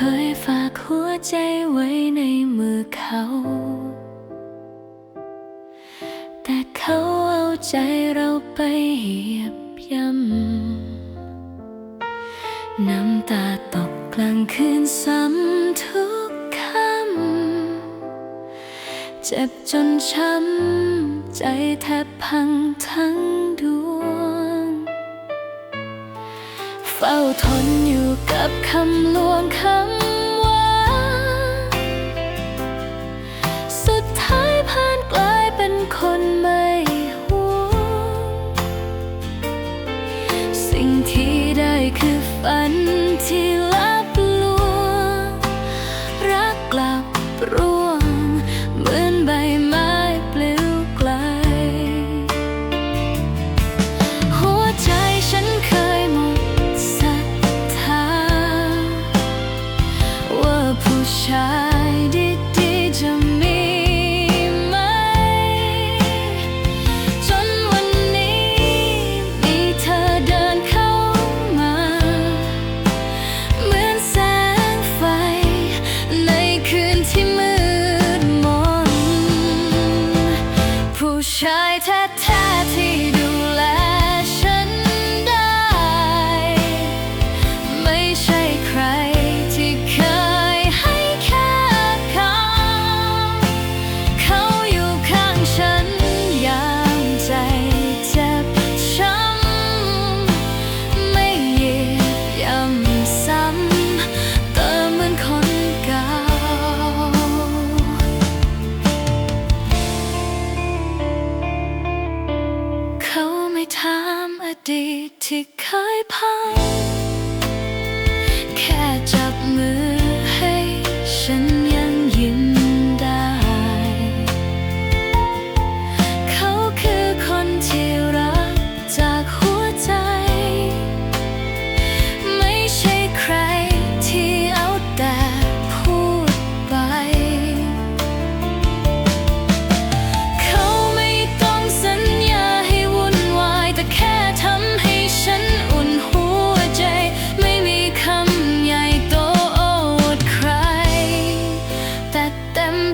เคยฝากหัวใจไว้ในมือเขา แต่เขาเอาใจเราไปเหยียบย่ำ น้ำตาตกกลางคืนซ้ำทุกค่ำ เจ็บจนช้ำ ใจแทบพังทั้งดวง เฝ้าทนอยู่ กับคำลวงคำว่า สุดท้ายผ่านกลายเป็นคนไม่ห่วงสิ่งที่ได้คือฝันที่ ชายดีๆจะมีไหม จนวันนี้มีเธอเดินเข้ามา เหมือนแสงไฟ ในคืนที่มืดมนผู้ชายแท้ ดีตที่เคยพังแค่จั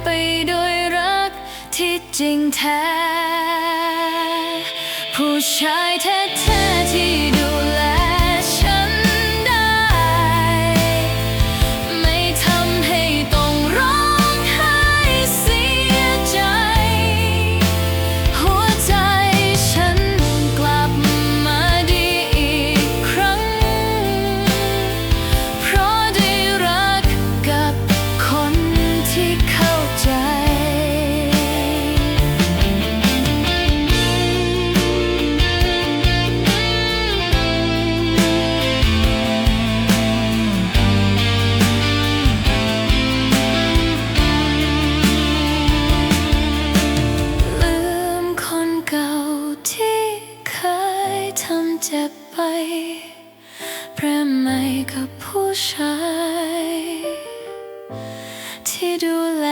ไปด้วยรักที่จริงแท้ ผู้ชายแท้ๆที่ กับผู้ชาย ที่ดูแล